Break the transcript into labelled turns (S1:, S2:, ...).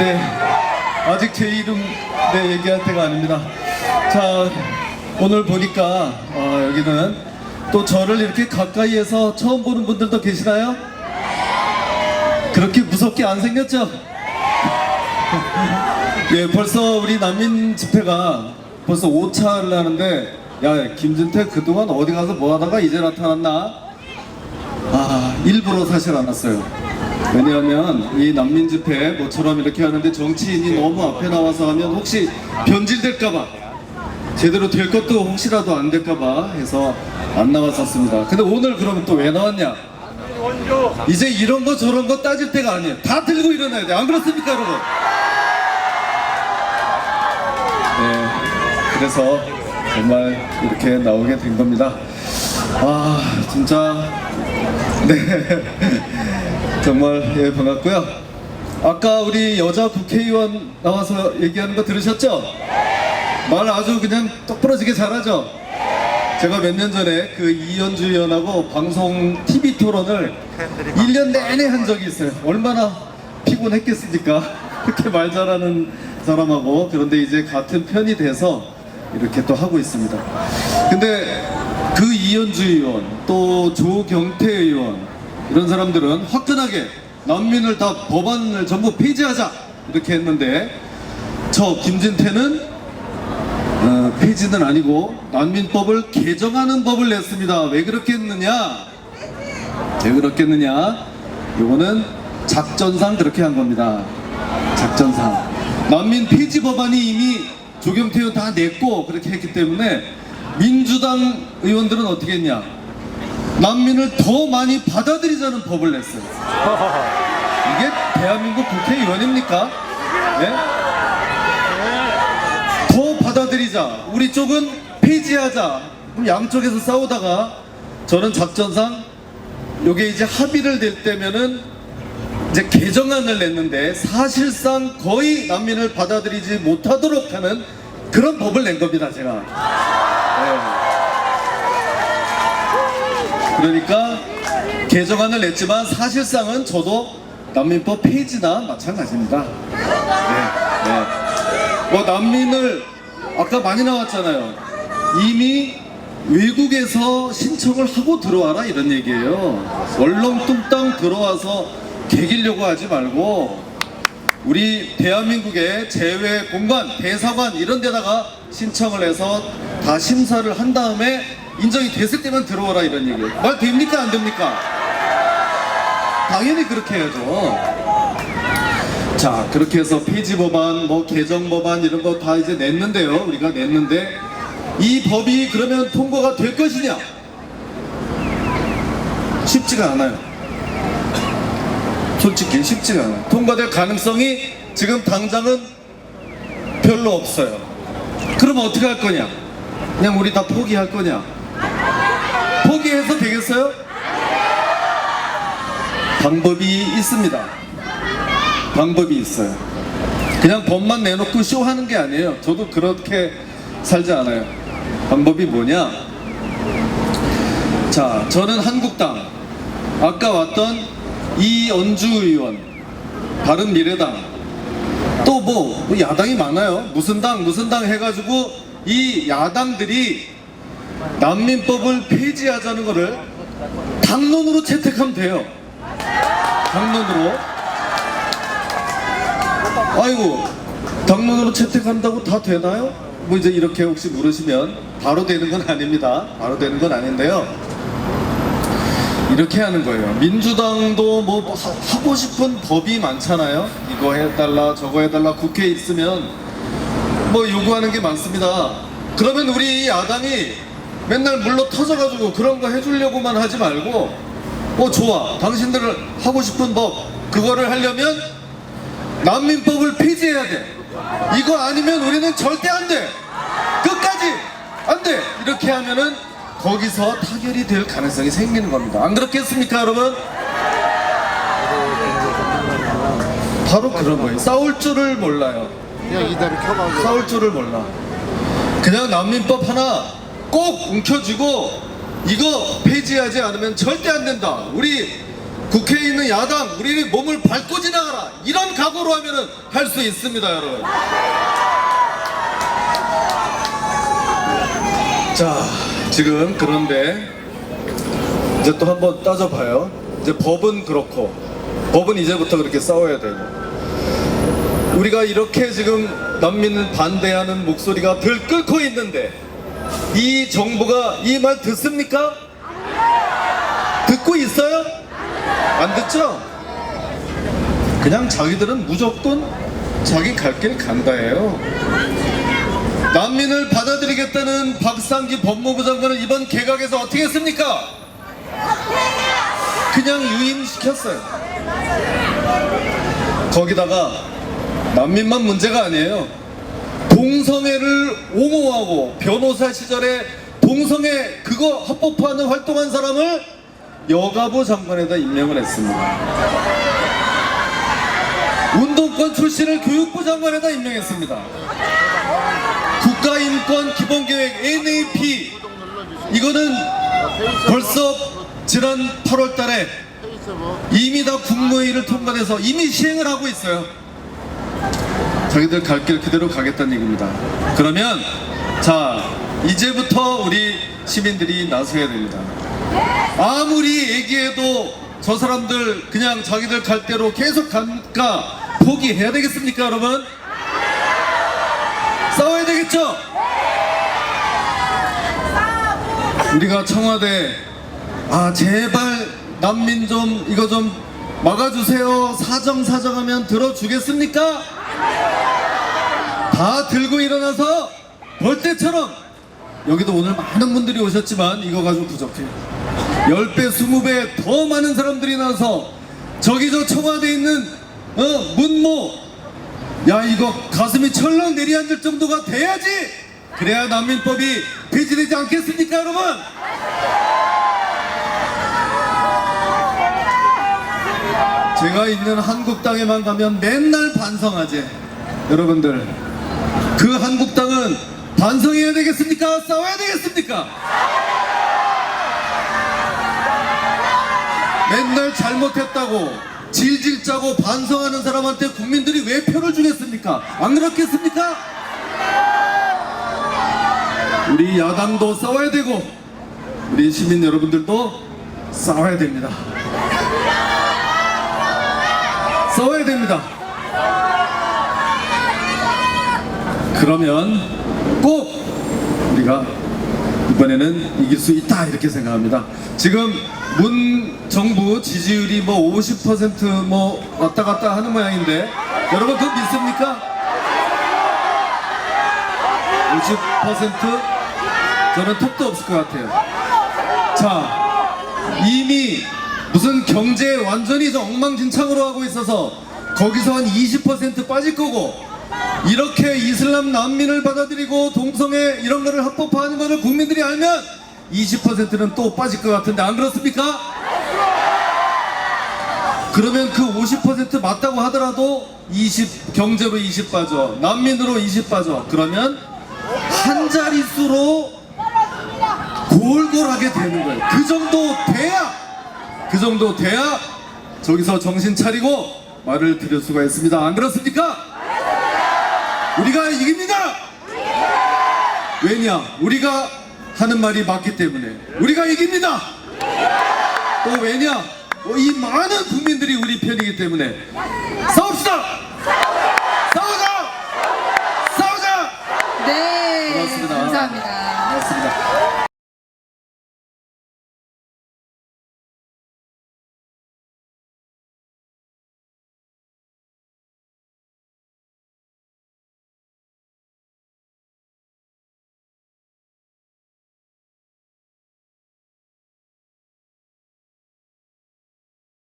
S1: 네, 아직 제 이름 네 얘기할 때가 아닙니다. 자, 오늘 보니까 어, 여기는 또 저를 이렇게 가까이에서 처음 보는 분들도 계시나요? 그렇게 무섭게 안 생겼죠? 예, 벌써 우리 난민 집회가 벌써 5차를 하는데 야, 김진태 그동안 어디 가서 뭐 하다가 이제 나타났나? 아, 일부러 사실 안 왔어요. 왜냐하면 이 난민 집회 뭐처럼 이렇게 하는데 정치인이 너무 앞에 나와서 하면 혹시 변질될까봐 제대로 될 것도 혹시라도 안 될까봐 해서 안 나왔었습니다. 근데 오늘 그러면 또 왜 나왔냐? 이제 이런 거 저런 거 따질 때가 아니에요. 다 들고 일어나야 돼. 안 그렇습니까, 여러분? 네. 그래서 정말 이렇게 나오게 된 겁니다. 아, 진짜. 네. 정말 예, 반갑고요. 아까 우리 여자 국회의원 나와서 얘기하는 거 들으셨죠? 말 아주 그냥 똑부러지게 잘하죠? 제가 몇 년 전에 그 이현주 의원하고 방송 TV 토론을 1년 내내 한 적이 있어요. 얼마나 피곤했겠습니까? 그렇게 말 잘하는 사람하고 그런데 이제 같은 편이 돼서 이렇게 또 하고 있습니다. 근데 그 이현주 의원 또 조경태 의원 이런 사람들은 화끈하게 난민을 다 법안을 전부 폐지하자 이렇게 했는데 저 김진태는 어, 폐지는 아니고 난민법을 개정하는 법을 냈습니다. 왜 그렇게 했느냐? 왜 그렇게 했느냐? 요거는 작전상 그렇게 한 겁니다. 작전상. 난민 폐지 법안이 이미 조경태 의원 다 냈고 그렇게 했기 때문에 민주당 의원들은 어떻게 했냐? 난민을 더 많이 받아들이자는 법을 냈어요. 이게 대한민국 국회의원입니까? 네? 더 받아들이자. 우리 쪽은 폐지하자. 그럼 양쪽에서 싸우다가 저는 작전상 요게 이제 합의를 될 때면은 이제 개정안을 냈는데 사실상 거의 난민을 받아들이지 못하도록 하는 그런 법을 낸 겁니다, 제가. 네. 그러니까 개정안을 냈지만 사실상은 저도 난민법 폐지나 마찬가지입니다. 네, 네. 뭐 난민을 아까 많이 나왔잖아요. 이미 외국에서 신청을 하고 들어와라 이런 얘기예요. 얼렁뚱땅 들어와서 개기려고 하지 말고 우리 대한민국의 제외 공간, 대사관 이런 데다가 신청을 해서 다 심사를 한 다음에 인정이 됐을 때만 들어오라 이런 얘기예요. 말 됩니까 안 됩니까? 당연히 그렇게 해야죠. 자 그렇게 해서 폐지 법안, 뭐 개정 법안 이런 거 다 이제 냈는데요. 우리가 냈는데 이 법이 그러면 통과가 될 것이냐? 쉽지가 않아요. 솔직히 쉽지가 않아요. 통과될 가능성이 지금 당장은 별로 없어요. 그럼 어떻게 할 거냐? 그냥 우리 다 포기할 거냐? 포기해서 되겠어요? 방법이 있습니다. 방법이 있어요. 그냥 법만 내놓고 쇼하는 게 아니에요. 저도 그렇게 살지 않아요. 방법이 뭐냐? 자, 저는 한국당, 아까 왔던 이연주 의원, 바른미래당, 또 뭐 야당이 많아요. 무슨 당, 무슨 당 해가지고 이 야당들이 난민법을 폐지하자는 거를 당론으로 채택하면 돼요. 당론으로. 아이고, 당론으로 채택한다고 다 되나요? 뭐 이제 이렇게 혹시 물으시면 바로 되는 건 아닙니다. 바로 되는 건 아닌데요. 이렇게 하는 거예요. 민주당도 뭐 하- 하고 싶은 법이 많잖아요. 이거 해달라, 저거 해달라, 국회에 있으면 뭐 요구하는 게 많습니다. 그러면 우리 야당이 맨날 물러 터져가지고 그런 거 해주려고만 하지 말고, 어, 좋아. 당신들 하고 싶은 법, 그거를 하려면 난민법을 폐지해야 돼. 이거 아니면 우리는 절대 안 돼. 끝까지 안 돼. 이렇게 하면은 거기서 타결이 될 가능성이 생기는 겁니다. 안 그렇겠습니까, 여러분? 바로 그런 거예요. 싸울 줄을 몰라요.
S2: 그냥 이대로 켜가지고
S1: 싸울 줄을 몰라. 그냥 난민법 하나 꼭 움켜쥐고 이거 폐지하지 않으면 절대 안 된다. 우리 국회에 있는 야당 우리 몸을 밟고 지나가라. 이런 각오로 하면은 할 수 있습니다 여러분. 자 지금 그런데 이제 또 한번 따져봐요. 이제 법은 그렇고 법은 이제부터 그렇게 싸워야 되고. 우리가 이렇게 지금 난민을 반대하는 목소리가 들 끓고 있는데 이 정부가 이 말 듣습니까? 듣고 있어요? 안 듣죠? 그냥 자기들은 무조건 자기 갈 길 간다예요. 난민을 받아들이겠다는 박상기 법무부 장관은 이번 개각에서 어떻게 했습니까? 그냥 유임시켰어요. 거기다가 난민만 문제가 아니에요. 동성애를 옹호하고 변호사 시절에 동성애 그거 합법화하는 활동한 사람을 여가부 장관에다 임명을 했습니다. 운동권 출신을 교육부 장관에다 임명했습니다. 국가인권 기본계획 NAP 이거는 벌써 지난 8월 달에 이미 다 국무회의를 통과돼서 이미 시행을 하고 있어요. 자기들 갈 길 그대로 가겠다는 얘기입니다. 그러면 자 이제부터 우리 시민들이 나서야 됩니다. 아무리 얘기해도 저 사람들 그냥 자기들 갈 대로 계속 가니까 포기해야 되겠습니까, 여러분? 싸워야 되겠죠? 우리가 청와대 아 제발 난민 좀 이거 좀 막아주세요. 사정 사정하면 들어주겠습니까? 다 들고 일어나서 벌떼처럼. 여기도 오늘 많은 분들이 오셨지만 이거 가지고 부족해. 10배 20배 더 많은 사람들이 나서 저기 저 청와대에 있는 어 문모. 야 이거 가슴이 철렁 내리앉을 정도가 돼야지. 그래야 난민법이 폐지되지 않겠습니까 여러분 제가 있는 한국당에만 가면 맨날 반성하지 여러분들 그 한국당은 반성해야 되겠습니까 싸워야 되겠습니까 맨날 잘못했다고 질질 짜고 반성하는 사람한테 국민들이 왜 표를 주겠습니까? 안 그렇겠습니까? 우리 야당도 싸워야 되고 우리 시민 여러분들도 싸워야 됩니다. 싸워야 됩니다. 그러면 꼭 우리가 이번에는 이길 수 있다 이렇게 생각합니다. 지금 문 정부 지지율이 뭐 50%뭐 왔다 갔다 하는 모양인데 여러분 그거 믿습니까? 50% 저는 턱도 없을 것 같아요. 자 이미 무슨 경제 완전히 저 엉망진창으로 하고 있어서 거기서 한 20% 빠질 거고 이렇게 이슬람 난민을 받아들이고 동성애 이런 거를 합법화하는 거를 국민들이 알면 20%는 또 빠질 것 같은데 안 그렇습니까? 그러면 그 50% 맞다고 하더라도 20 경제로 20 빠져 난민으로 20 빠져 그러면 한 자릿수로 골골하게 되는 거예요 그 정도 돼야 그 정도 돼야 저기서 정신 차리고 말을 드릴 수가 있습니다. 안 그렇습니까? 우리가 이깁니다! 왜냐? 우리가 하는 말이 맞기 때문에. 우리가 이깁니다! 또 왜냐? 어, 이 많은 국민들이 우리 편이기 때문에. 싸웁시다